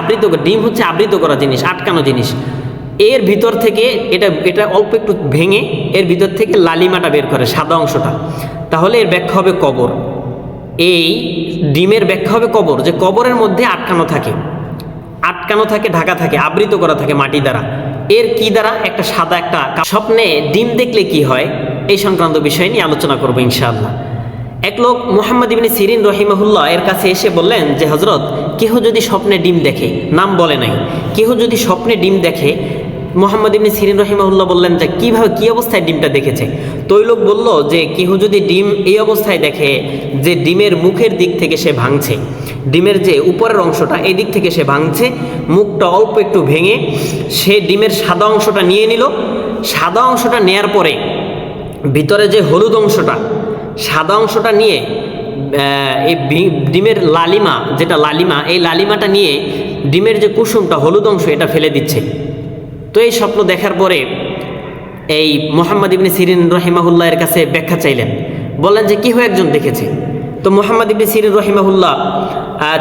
আবৃত ডিম হচ্ছে আবৃত করা জিনিস, আটকানো জিনিস। এর ভিতর থেকে এটা এটা অল্প একটু ভেঙে এর ভিতর থেকে লালিমাটা বের করে, সাদা অংশটা। তাহলে এর ব্যাখ্যা হবে কবর। এই ডিমের ব্যাখ্যা হবে কবর, যে কবরের মধ্যে আটকানো থাকে। আটকানো থাকে, ঢাকা থাকে, আবৃত করা থাকে মাটি দ্বারা। এর কি দ্বারা? একটা সাদা একটা স্বপ্নে ডিম দেখলে কি হয়? এই সংক্রান্ত বিষয় নিয়ে আলোচনা করব ইনশাআল্লাহ। এক লোক মোহাম্মদ ইবনে সিরিন রহিমাহুল্লাহ এর কাছে এসে বললেন যে হজরত কেহ যদি স্বপ্নে ডিম দেখে, নাম বলে নাই, কেহ যদি স্বপ্নে ডিম দেখে, মোহাম্মদ ইবনে সিরিন রহিমাউল্লাহ বললেন যে, কীভাবে, কী অবস্থায় ডিমটা দেখেছে? তো ওই লোক বলল যে, কেহ যদি ডিম এই অবস্থায় দেখে যে ডিমের মুখের দিক থেকে সে ভাঙছে, ডিমের যে উপরের অংশটা এই দিক থেকে সে ভাঙছে, মুখটা অল্প একটু ভেঙে সে ডিমের সাদা অংশটা নিয়ে নিল, সাদা অংশটা নেয়ার পরে ভিতরে যে হলুদ অংশটা, সাদা অংশটা নিয়ে এই ডিমের লালিমা, যেটা লালিমা, এই লালিমাটা নিয়ে ডিমের যে কুসুমটা, হলুদ অংশ, এটা ফেলে দিচ্ছে। তো এই স্বপ্ন দেখার পরে এই মোহাম্মদ ইবনে সিরিন রহিমাহুল্লাহ এর কাছে ব্যাখ্যা চাইলেন। বললেন যে কি হয়ে একজন দেখেছে? তো মোহাম্মদ ইবনে সিরিন রহিমাহুল্লাহ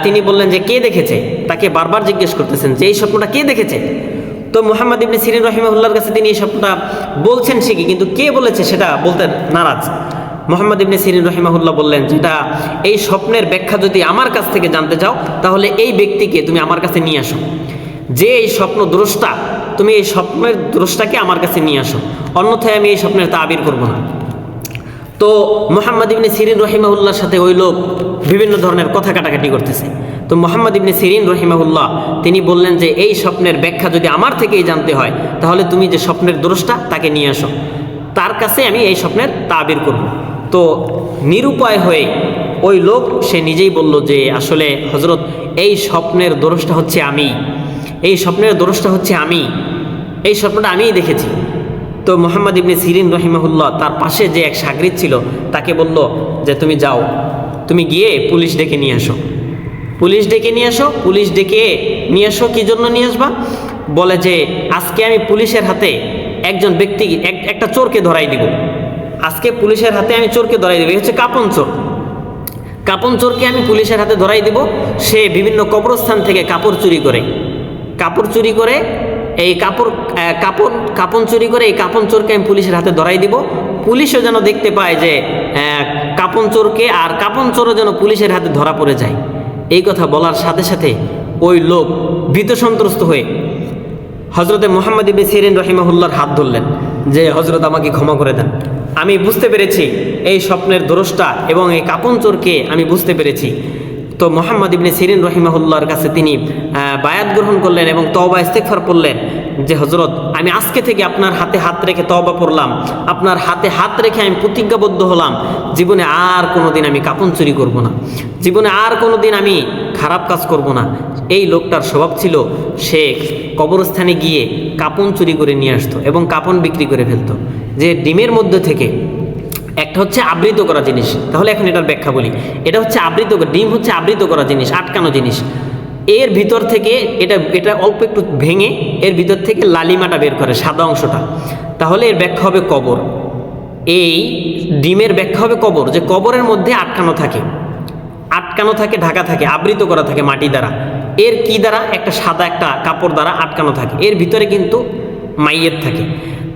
তিনি বললেন যে, কে দেখেছে? তাকে বারবার জিজ্ঞেস করতেছেন যে, এই স্বপ্নটা কে দেখেছে? তো মোহাম্মদ ইবনে সিরিন রহিমাহুল্লাহর কাছে তিনি এই স্বপ্নটা বলছেন ঠিকই, কিন্তু কে বলেছে সেটা বলতে নারাজ। মোহাম্মদ ইবনে সিরিন রহিমাহুল্লাহ বললেন, যেটা এই স্বপ্নের ব্যাখ্যা যদি আমার কাছ থেকে জানতে চাও, তাহলে এই ব্যক্তিকে তুমি আমার কাছে নিয়ে আসো। যে এই স্বপ্ন দ্রষ্টা, তুমি এই স্বপ্নের দ্রষ্টাকে আমার কাছে নিয়ে আসো। অন্যথায় আমি এই স্বপ্নের তাবির করব না। তো মোহাম্মদ ইবনে সিরিন রহিমাহুল্লাহর সাথে ওই লোক বিভিন্ন ধরনের কথা কাটাকাটি করতেছে। তো মোহাম্মদ ইবনে সিরিন রহিমাহুল্লাহ, তিনি বললেন যে, এই স্বপ্নের ব্যাখ্যা যদি আমার থেকেই জানতে হয়, তাহলে তুমি যে স্বপ্নের দ্রষ্টা, তাকে নিয়ে আসো। তার কাছে আমি এই স্বপ্নের তাবির করব। তো নিরুপায় হয়ে ওই লোক, সে নিজেই বলল যে, আসলে হজরত এই স্বপ্নের দ্রষ্টা হচ্ছে আমি। এই স্বপ্নের দ্রষ্টা হচ্ছে আমি। এই স্বপ্নটা আমিই দেখেছি। তো মোহাম্মদ ইবনে সিরিন রহিমাহুল্লাহ তার পাশে যে এক সাগরিদ ছিল, তাকে বলল যে, তুমি যাও। তুমি গিয়ে পুলিশ ডেকে নিয়ে আসো। পুলিশ ডেকে নিয়ে আসো, পুলিশ ডেকে নিয়ে আসো। কী জন্য নিয়ে আসবা? বলে যে, আজকে আমি পুলিশের হাতে একজন ব্যক্তি, এক, একটা চোরকে ধরাই দিব। আজকে পুলিশের হাতে আমি চোরকে ধরাই দিব। হচ্ছে কাপন চোর। কাপন চোরকে আমি পুলিশের হাতে ধরাই দিব। সে বিভিন্ন কবরস্থান থেকে কাপড় চুরি করে। কাপড় চুরি করে এই কাপড় কাপড়, কাপন চুরি করে এই কাপন চোরকে আমি পুলিশের হাতে ধরাই দিব। পুলিশও যেন দেখতে পায় যে কাপন চোরকে আর কাপন চোরও যেন পুলিশের হাতে ধরা পড়ে যায়। এই কথা বলার সাথে সাথে ওই লোক ভীত সন্ত্রস্ত হয়ে হজরতে মোহাম্মদ ইবনে সিরিন রহিমাহুল্লার হাত ধরলেন। যে হজরত আমাকে ক্ষমা করে দেন। আমি বুঝতে পেরেছি এই স্বপ্নের দ্রষ্টা এবং এই কাপন চোরকে আমি বুঝতে পেরেছি। তো মোহাম্মদ ইবনে সিরিন রহিমাহুল্লার কাছে তিনি বায়াত গ্রহণ করলেন এবং তওবা ইস্তেকফার পড়লেন। যে হজরত আমি আজকে থেকে আপনার হাতে হাত রেখে তওবা পড়লাম। আপনার হাতে হাত রেখে আমি প্রতিজ্ঞাবদ্ধ হলাম। জীবনে আর কোনো দিন আমি কাপন চুরি করব না। জীবনে আর কোনো দিন আমি খারাপ কাজ করব না। এই লোকটার স্বভাব ছিল সে কবরস্থানে গিয়ে কাপন চুরি করে নিয়ে আসতো এবং কাপন বিক্রি করে ফেলতো। যে ডিমের মধ্যে থেকে একটা হচ্ছে আবৃত করা জিনিস। তাহলে এখন এটার ব্যাখ্যা বলি। এটা হচ্ছে আবৃত ডিম হচ্ছে আবৃত করা জিনিস, আটকানো জিনিস। এর ভিতর থেকে এটা এটা অল্প একটু ভেঙে এর ভিতর থেকে লালিমাটা বের করে, সাদা অংশটা। তাহলে এর ব্যাখ্যা হবে কবর। এই ডিমের ব্যাখ্যা হবে কবর, যে কবরের মধ্যে আটকানো থাকে। আটকানো থাকে, ঢাকা থাকে, আবৃত করা থাকে মাটি দ্বারা। এর কি দ্বারা? একটা সাদা একটা কাপড় দ্বারা আটকানো থাকে। এর ভিতরে কিন্তু মাইয়ের থাকে।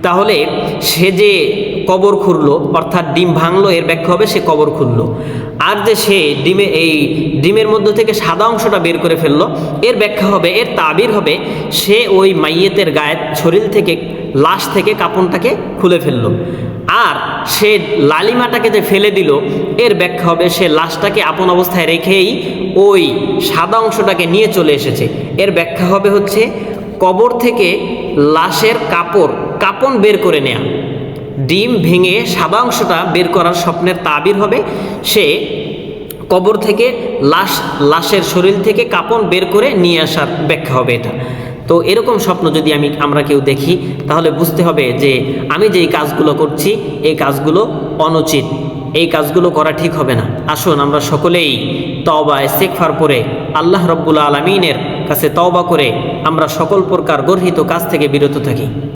তাহলে সে যে কবর খুঁড়লো, অর্থাৎ ডিম ভাঙলো, এর ব্যাখ্যা হবে সে কবর খুঁড়লো। আর যে সে ডিমে, এই ডিমের মধ্যে থেকে সাদা অংশটা বের করে ফেলল, এর ব্যাখ্যা হবে, এর তাবির হবে, সে ওই মাইয়েতের গায়ের শরীর থেকে, লাশ থেকে কাপড়টাকে খুলে ফেলল। আর সে লালিমাটাকে যে ফেলে দিল, এর ব্যাখ্যা হবে সে লাশটাকে আপন অবস্থায় রেখেই ওই সাদা অংশটাকে নিয়ে চলে এসেছে। এর ব্যাখ্যা হবে হচ্ছে কবর থেকে লাশের কাপড়, কাপন বের করে নেয়া। ডিম ভেঙে সাদা অংশটা বের করার স্বপ্নের তাবির হবে সে কবর থেকে লাশ, লাশের শরীর থেকে কাপন বের করে নিয়ে আসার ব্যাখ্যা হবে এটা। তো এরকম স্বপ্ন যদি আমি, আমরা কেউ দেখি, তাহলে বুঝতে হবে যে আমি যেই কাজগুলো করছি, এই কাজগুলো অনুচিত। এই কাজগুলো করা ঠিক হবে না। আসুন, আমরা সকলেই তওবা শেখফার পরে আল্লাহ রব্বুল আলমিনের কাছে তওবা করে আমরা সকল প্রকার গর্হিত কাজ থেকে বিরত থাকি।